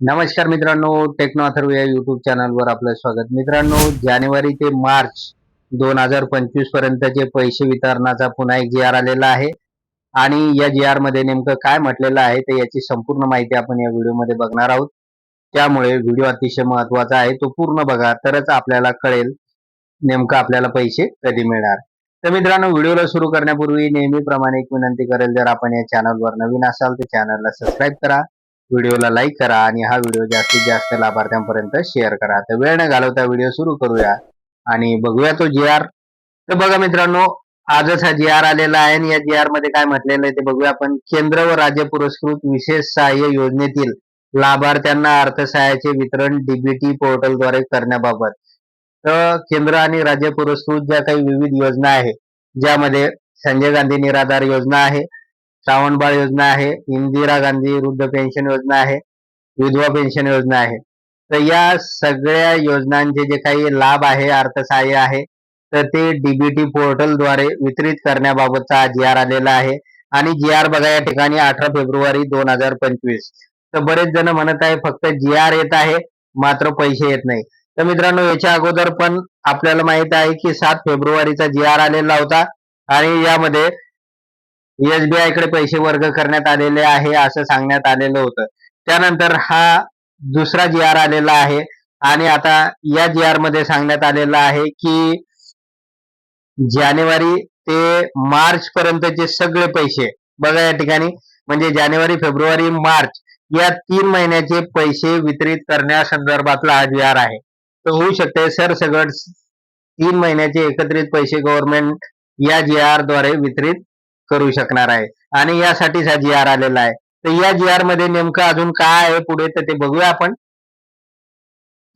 नमस्कार मित्रांनो टेक्नो अथर्व या युट्यूब चॅनलवर आपलं स्वागत. मित्रांनो जानेवारी ते मार्च दोन हजार पंचवीस पर्यंतचे पैसे वितरणाचा पुन्हा एक जी आर आलेला आहे. आणि या जी आरमध्ये नेमकं काय म्हटलेलं आहे ते याची संपूर्ण माहिती आपण या व्हिडिओमध्ये बघणार आहोत. त्यामुळे व्हिडिओ अतिशय महत्त्वाचा आहे तो पूर्ण बघा तरच आपल्याला कळेल नेमकं आपल्याला पैसे कधी मिळणार. तर मित्रांनो व्हिडिओला सुरू करण्यापूर्वी नेहमीप्रमाणे एक विनंती करेल जर आपण या चॅनलवर नवीन असाल तर चॅनलला सबस्क्राईब करा. व्हिडिओला लाईक करा आणि हा व्हिडिओ जास्तीत जास्त लाभार्थ्यांपर्यंत शेअर करा. तर वेळ न घालवता व्हिडिओ सुरू करूया. आणि बघूया तो जी आर तर बघा मित्रांनो आजच हा जी आर आलेला आहे आणि या जी आरमध्ये काय म्हटलेलं आहे ते बघूया. आपण केंद्र व राज्य पुरस्कृत विशेष सहाय्य योजनेतील लाभार्थ्यांना अर्थसहाय्याचे वितरण डीबीटी पोर्टलद्वारे करण्याबाबत. तर केंद्र आणि राज्य पुरस्कृत ज्या काही विविध योजना आहे ज्यामध्ये संजय गांधी निराधार योजना आहे श्रावणबाळ योजना आहे इंदिरा गांधी वृद्ध पेन्शन योजना आहे विधवा पेन्शन योजना आहे. तर या सगळ्या योजनांचे जे काही लाभ आहे अर्थसहाय्य आहे तर ते डीबीटी पोर्टलद्वारे वितरित करण्याबाबतचा जी आर आलेला आहे. आणि जी आर बघा या ठिकाणी अठरा फेब्रुवारी दोन हजार पंचवीस. तर बरेच जण म्हणत आहे फक्त जी आर येत आहे मात्र पैसे येत नाही. तर मित्रांनो याच्या अगोदर पण आपल्याला माहीत आहे की सात फेब्रुवारीचा जी आर आलेला होता. आणि यामध्ये एसबीआयकडे पैसे वर्ग करण्यात आलेले आहे असं सांगण्यात आलेलं होतं. त्यानंतर हा दुसरा जी आर आलेला आहे आणि आता या जी आरमध्ये सांगण्यात आलेलं आहे की जानेवारी ते मार्च पर्यंतचे सगळे पैसे बघा या ठिकाणी म्हणजे जानेवारी फेब्रुवारी मार्च या तीन महिन्याचे पैसे वितरित करण्यासंदर्भातला हा जी आर आहे. तर होऊ शकते सर सगळं तीन महिन्याचे एकत्रित पैसे गव्हर्नमेंट या जी आरद्वारे वितरित करू शकणार आहे. आणि यासाठीच हा जी आर आलेला आहे. तर या जी आरमध्ये नेमकं अजून काय आहे पुढे तर ते बघूया आपण.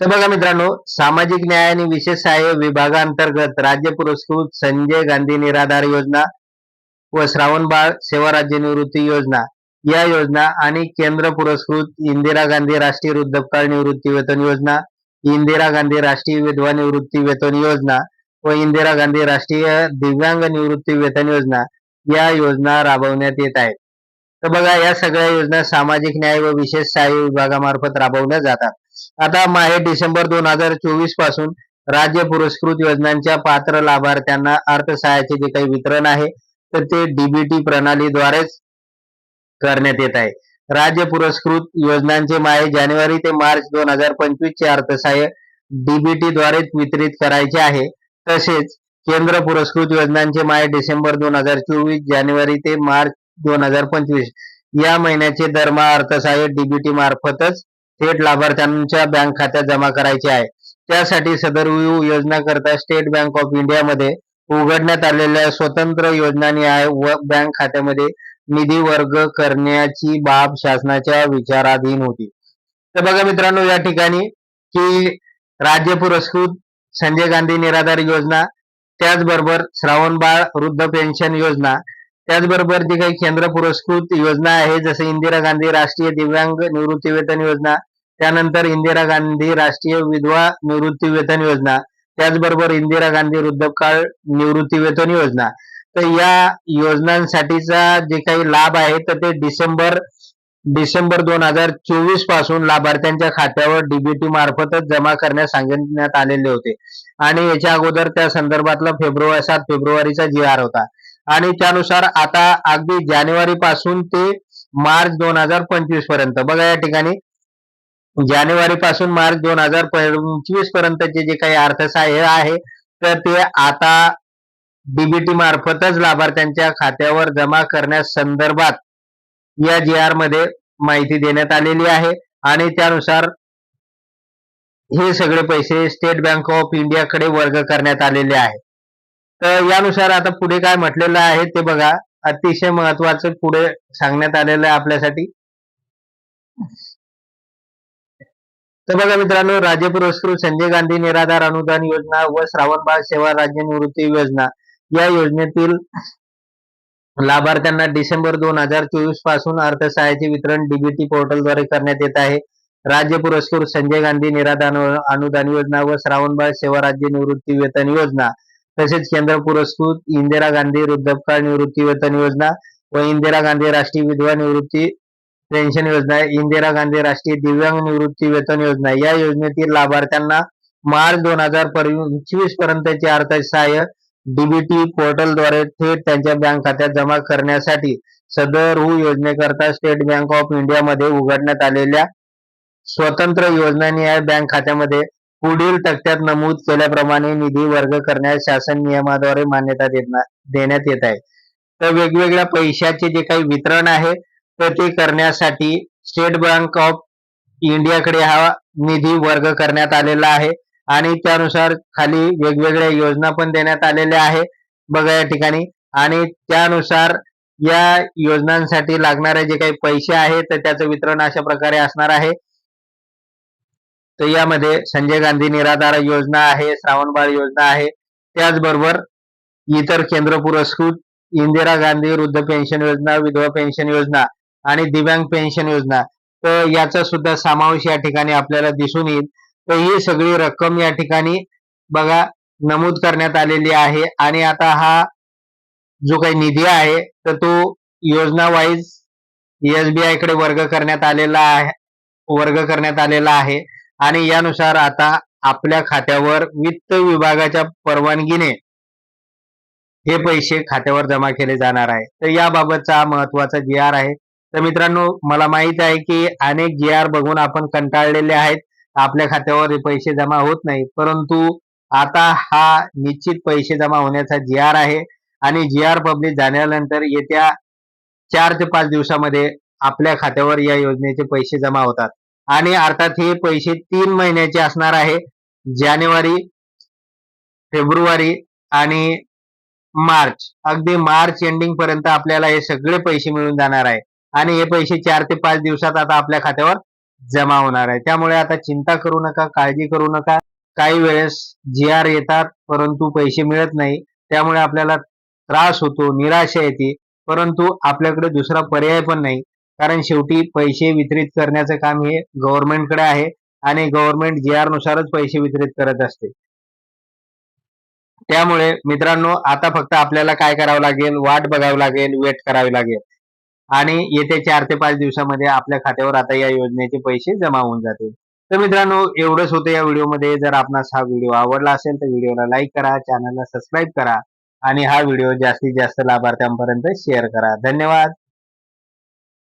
तर बघा मित्रांनो सामाजिक न्याय आणि विशेष सहाय्य विभागांतर्गत राज्य पुरस्कृत संजय गांधी निराधार योजना व श्रावणबाळ सेवा राज्य निवृत्ती योजना. या योजना आणि केंद्र पुरस्कृत इंदिरा गांधी राष्ट्रीय वृद्धकाळ निवृत्ती वेतन योजना इंदिरा गांधी राष्ट्रीय विधवा निवृत्ती वेतन योजना व इंदिरा गांधी राष्ट्रीय दिव्यांग निवृत्ती वेतन योजना. या योजना राबवण्यात येत आहेत. तर बघा या सगळ्या योजना सामाजिक न्याय व विशेष सहाय्य विभागामार्फत राबवल्या जातात. आता माहे डिसेंबर दोन हजार चोवीसपासून राज्य पुरस्कृत योजनांच्या पात्र लाभार्थ्यांना अर्थसहाय्याचे जे काही वितरण आहे तर ते डीबीटी प्रणालीद्वारेच करण्यात येत आहे. राज्य पुरस्कृत योजनांचे माहे जानेवारी ते मार्च दोन हजार पंचवीस चे अर्थसहाय्य डीबीटी द्वारेच वितरित करायचे आहे. तसेच केंद्र पुरस्कृत योजनांचे माय डिसेंबर दोन हजार चोवीस जानेवारी ते मार्च दोन हजार पंचवीस. या महिन्याचे दरमहा अर्थसहाय्य डीबीटी मार्फतच थेट लाभार्थ्यांच्या बँक खात्यात जमा करायचे आहे. त्यासाठी सदर योजना करता स्टेट बँक ऑफ इंडियामध्ये उघडण्यात आलेल्या स्वतंत्र योजनानिहाय व बँक खात्यामध्ये निधी वर्ग करण्याची बाब शासनाच्या विचाराधीन होती. तर बघा मित्रांनो या ठिकाणी की राज्य पुरस्कृत संजय गांधी निराधार योजना त्याचबरोबर श्रावणबाळ वृद्ध पेन्शन योजना त्याचबरोबर जी काही केंद्र पुरस्कृत योजना आहे जसं इंदिरा गांधी राष्ट्रीय दिव्यांग निवृत्ती वेतन योजना त्यानंतर इंदिरा गांधी राष्ट्रीय विधवा निवृत्ती वेतन योजना त्याचबरोबर इंदिरा गांधी वृद्धकाळ निवृत्ती वेतन योजना. तर या योजनांसाठीचा जे काही लाभ आहे तर ते डिसेंबर डिसेंबर दोन हजार चोवीसपासून लाभार्थ्यांच्या खात्यावर डीबीटी मार्फतच जमा करण्यास सांगण्यात आलेले होते. आणि याच्या अगोदर त्या संदर्भातला फेब्रुवारी सात फेब्रुवारीचा जी आर होता. आणि त्यानुसार आता अगदी जानेवारी पासून ते मार्च दोन हजार पंचवीसपर्यंत. बघा या ठिकाणी. जानेवारी पासून मार्च दोन हजार पंचवीस पर्यंतचे जे काही अर्थसहाय्य आहे तर ते आता डीबीटी मार्फतच लाभार्थ्यांच्या खात्यावर जमा करण्यास संदर्भात या जी आरमध्ये माहिती देण्यात आलेली आहे. आणि त्यानुसार हे सगळे पैसे स्टेट बँक ऑफ इंडियाकडे वर्ग करण्यात आलेले आहे. तर यानुसार आता पुढे काय म्हटलेलं आहे ते बघा. अतिशय महत्वाचं पुढे सांगण्यात आलेलं आहे आपल्यासाठी. तर बघा मित्रांनो राज्य पुरस्कृत संजय गांधी निराधार अनुदान योजना व श्रावणबाळ सेवा राज्य निवृत्ती योजना या योजनेतील लाभार्थ्यांना डिसेंबर दोन हजार चोवीसपासून अर्थसहाय्याचे वितरण डीबीटी पोर्टलद्वारे करण्यात येत आहे. राज्य पुरस्कृत संजय गांधी निराधान अनुदान योजना व श्रावणबाळ सेवा राज्य निवृत्ती वेतन योजना तसेच केंद्र पुरस्कृत इंदिरा गांधी वृद्धपकाळ निवृत्ती वेतन योजना व इंदिरा गांधी राष्ट्रीय विधवा निवृत्ती पेन्शन योजना इंदिरा गांधी राष्ट्रीय दिव्यांग निवृत्ती वेतन योजना या योजनेतील लाभार्थ्यांना मार्च दोन हजार पंचवीस पर्यंतचे अर्थसहाय्य डीबीटी पोर्टलद्वारे थेट त्यांच्या बँक खात्यात जमा करण्यासाठी सदर योजनेकरता स्टेट बँक ऑफ इंडियामध्ये उघडण्यात आलेल्या स्वतंत्र योजनानिहाय बँक खात्यामध्ये पुढील तक्त्यात नमूद केल्याप्रमाणे निधी वर्ग करण्यास शासन नियमाद्वारे मान्यता देण्यात येत आहे. तर वेगवेगळ्या पैशाचे जे काही वितरण आहे तर ते करण्यासाठी स्टेट बँक ऑफ इंडियाकडे हा निधी वर्ग करण्यात आलेला आहे. आणि त्यानुसार खाली वेगवेगळ्या योजना पण देण्यात आलेल्या आहे बघा या ठिकाणी. आणि त्यानुसार या योजनांसाठी लागणारे जे काही पैसे आहेत तर त्याचं वितरण अशा प्रकारे असणार आहे. तर यामध्ये संजय गांधी निराधार योजना आहे श्रावणबाळ योजना आहे. त्याचबरोबर इतर केंद्र पुरस्कृत इंदिरा गांधी वृद्ध पेन्शन योजना विधवा पेन्शन योजना आणि दिव्यांग पेन्शन योजना. तर याचा सुद्धा समावेश या ठिकाणी आपल्याला दिसून येईल. तर ही सगळी रक्कम या ठिकाणी बघा नमूद करण्यात आलेली आहे. आणि आता हा जो काही निधी आहे तर तो योजना वाईज एसबीआयकडे वर्ग करण्यात आलेला आहे वर्ग करण्यात आलेला आहे. आणि यानुसार आता आपल्या खात्यावर वित्त विभागाच्या परवानगीने हे पैसे खात्यावर जमा केले जाणार आहे. तर याबाबतचा महत्त्वाचा जी आर आहे. तर मित्रांनो मला माहीत आहे की अनेक जी आर बघून आपण कंटाळलेले आहेत. आपल्या खात्यावर हे पैसे जमा होत नाही परंतु आता हा निश्चित पैसे जमा होण्याचा जी आर आहे आणि जी आर पब्लिक झाल्यानंतर येत्या चार ते पाच दिवसामध्ये आपल्या खात्यावर या योजनेचे पैसे जमा होतात. आणि अर्थात हे पैसे तीन महिन्याचे असणार आहे. जानेवारी फेब्रुवारी आणि मार्च. अगदी मार्च एंडिंग पर्यंत आपल्याला हे सगळे पैसे मिळून जाणार आहे. आणि हे पैसे चार ते पाच दिवसात आता आपल्या खात्यावर जमा होणार आहे. त्यामुळे आता चिंता करू नका काळजी करू नका. काही वेळेस जी आर येतात परंतु पैसे मिळत नाही. त्यामुळे आपल्याला त्रास होतो निराशा येते. परंतु आपल्याकडे दुसरा पर्याय पण नाही. कारण शेवटी पैसे वितरित करण्याचं काम हे गव्हर्नमेंटकडे आहे आणि गव्हर्नमेंट जी आर नुसारच पैसे वितरित करत असते. त्यामुळे मित्रांनो आता फक्त आपल्याला काय करावं लागेल? वाट बघावी लागेल वेट करावी लागेल. आणि येत्या चार ते पाच दिवसामध्ये आपल्या खात्यावर आता या योजनेचे पैसे जमा होऊन जातील. तर मित्रांनो एवढंच होतं या व्हिडिओमध्ये. जर आपणास हा व्हिडिओ आवडला असेल तर व्हिडिओला लाईक करा चॅनलला सबस्क्राईब करा आणि हा व्हिडिओ जास्तीत जास्त लाभार्थ्यांपर्यंत शेअर करा. धन्यवाद.